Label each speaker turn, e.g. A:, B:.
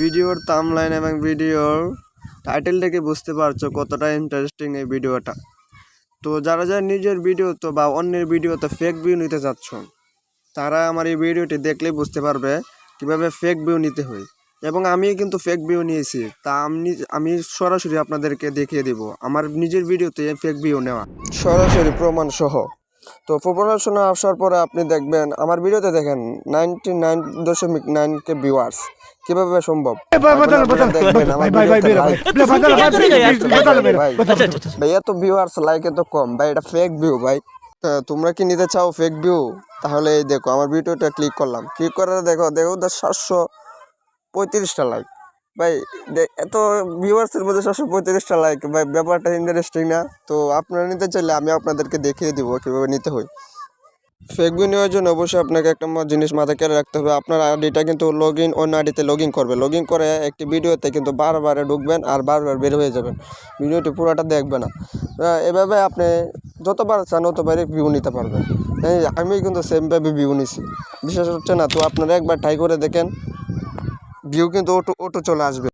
A: ভিডিওর থাম্বনেইল এবং ভিডিওর টাইটেল থেকে বুঝতে পারছ কতটা ইন্টারেস্টিং এই ভিডিওটা। তো যারা যারা নিজের ভিডিওতে বা অন্যের ভিডিওতে ফেক ভিউ নিতে চাচ্ছ, তারা আমার এই ভিডিওটি দেখলেই বুঝতে পারবে কীভাবে ফেক ভিউ নিতে হয়। এবং আমি কিন্তু ফেক ভিউ নিয়েছি, তা আমি আমি সরাসরি আপনাদেরকে দেখিয়ে দেব আমার নিজের ভিডিওতে ফেক ভিউ নেওয়া। সরাসরি প্রমাণ সহ। তো প্রপোজেশনে আসার পরে আপনি দেখবেন আমার ভিডিওতে দেখেন নাইনটি নাইন দশমিক নাইন কে ভিউয়ার্স কীভাবে সম্ভব ভাই, এত ভিউয়ার্স লাইক এত কম ভাই এটা ফেক ভিউ ভাই তোমরা কি নিতে চাও ফেক ভিউ তাহলে এই দেখো আমার ভিডিওটা ক্লিক করলাম ক্লিক করে দেখো দেখো সাতশো পঁয়ত্রিশটা লাইক ভাই এত ভিউয়ার্সের মধ্যে সাতশো পঁয়ত্রিশটা লাইক ভাই, ব্যাপারটা ইন্টারেস্টিং না। তো আপনারা নিতে চাইলে আমি আপনাদেরকে দেখিয়ে দিব কীভাবে নিতে হয়। ভিউ নেওয়ার জন্য অবশ্যই আপনাকে একটা জিনিস মাথায় খেয়াল রাখতে হবে। আপনার আইডিটা কিন্তু লগ ইন অন্য আইডিতে লগ ইন করবে। লগ ইন করে একটি ভিডিওতে কিন্তু বারবার ঢুকবেন আর বারবার বের হয়ে যাবেন। ভিডিওটি পুরোটা দেখবে না। এভাবে আপনি যতবার চান ততবারই ভিউ নিতে পারবেন। আমি কিন্তু সেমভাবে ভিউ নিছি। বিশ্বাস হচ্ছে না? তো আপনারা একবার ট্রাই করে দেখেন। ভিউ কিন্তু অটো অটো চলে আসবে।